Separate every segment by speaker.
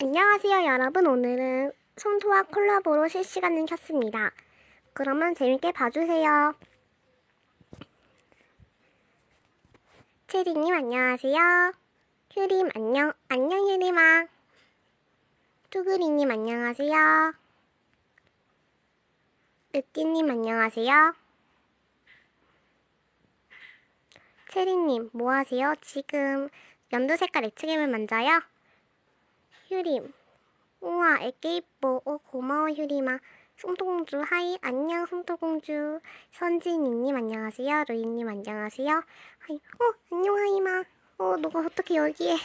Speaker 1: 안녕하세요 여러분. 오늘은 손토와 콜라보로 실시간을 켰습니다. 그러면 재밌게 봐주세요. 체리님 안녕하세요. 휴림 안녕 안녕 휴림아. 뚜그리님 안녕하세요. 으띠님 안녕하세요. 체리님 뭐하세요? 지금 연두 색깔 액체괴물 만져요? 휴림. 우와, 애기 이뻐. 어, 고마워, 휴림아. 송토공주, 하이. 안녕, 송토공주. 선진이님, 안녕하세요. 루이님, 안녕하세요. 하이. 어, 안녕, 하이마. 어, 너가 어떻게 여기에.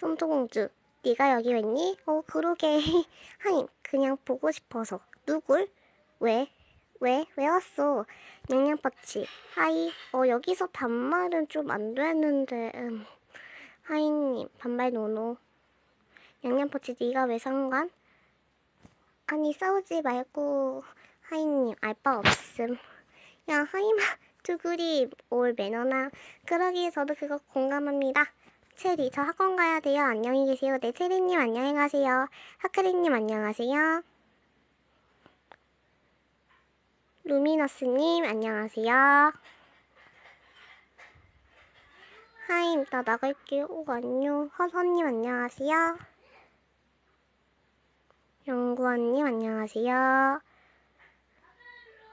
Speaker 1: 송토공주, 네가 여기 웬니? 어, 그러게. 하이, 그냥 보고 싶어서. 누굴? 왜? 왜? 왜 왔어? 냥냥빠치. 하이. 어, 여기서 반말은 좀 안 되는데. 음. 하이님, 반말 노노. 양념포치 네가 왜 상관? 아니 싸우지 말고 하이님 알바 없음. 야 하이마 두구리 올 매너나. 그러기에 저도 그거 공감합니다. 체리 저 학원 가야 돼요. 안녕히 계세요. 네 체리님 안녕히 가세요. 하크리님 안녕하세요. 루미너스님 안녕하세요. 하임 나 나갈게요. 오 안녕. 허선님 안녕하세요 연구원님 안녕하세요.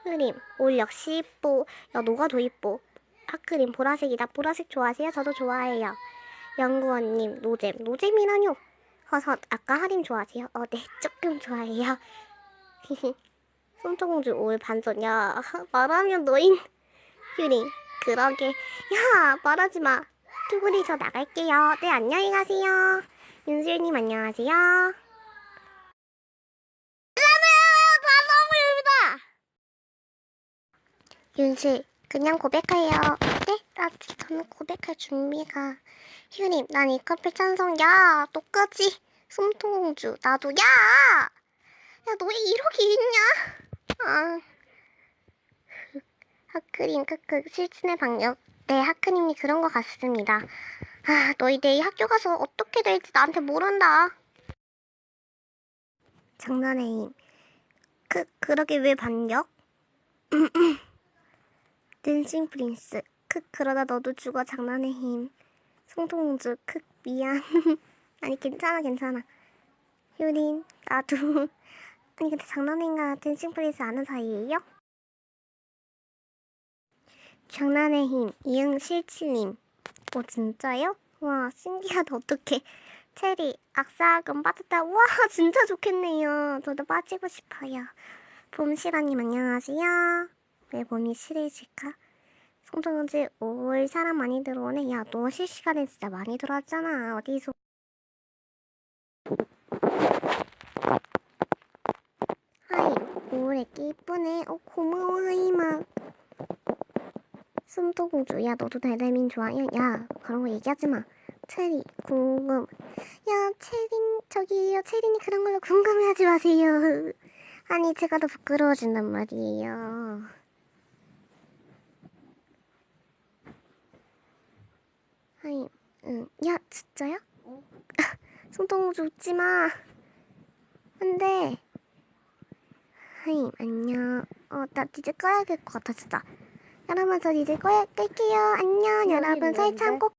Speaker 1: 흐림 올 역시 이뻐. 야 너가 더 이뻐. 하크림 보라색이다. 보라색 좋아하세요? 저도 좋아해요. 연구원님 노잼 노잼이라뇨. 허선 아까 하림 좋아하세요? 어 네 조금 좋아해요. 손톱공주 올 반전 야 말하면 너인 휴림 그러게 야 말하지 마. 투구리 저 나갈게요. 네 안녕히 가세요. 윤슬님 안녕하세요. 윤실, 그냥 고백해요. 네? 나 저는 고백할 준비가. 휴님, 난 이 커플 찬성. 야, 똑같이. 솜통공주, 나도. 야! 야, 너 왜 이러기 있냐? 아. 하크림, 크크, 실친의 방역. 네, 하크님이 그런 것 같습니다. 아, 너희 내일 학교 가서 어떻게 될지 나한테 모른다. 장난해, 힘. 그, 그러게 왜 반격? 댄싱 프린스. 크 그러다 너도 죽어. 장난의 힘. 송동공주. 크 미안. 아니 괜찮아 괜찮아. 효린 나도. 아니 근데 장난인가 댄싱 프린스 아는 사이예요? 장난의 힘. 이응 실치님. 어 진짜요? 와 신기하다. 어떡해. 체리 악사금 빠졌다. 와 진짜 좋겠네요. 저도 빠지고 싶어요. 봄시라님 안녕하세요 왜 몸이 실해질까? 송정은지 올 사람 많이 들어오네. 야, 너 실시간에 진짜 많이 들어왔잖아. 어디서? 하이, 올 애기 이쁘네. 어, 고마워, 하이마. 숨도공주, 야, 너도 달달민 좋아해? 야, 그런 거 얘기하지 마. 체리, 궁금. 야, 체린, 저기요, 체린이 그런 걸로 궁금해하지 마세요. 아니, 제가 더 부끄러워진단 말이에요. 하임, 응. 야, 진짜야? 손동우 웃지 마. 안 돼. 하임, 안녕. 어, 나 이제 꺼야 될 것 같아, 진짜. 여러분, 저 이제 꺼야, 끌게요. 안녕, 여러분. 설참 꼭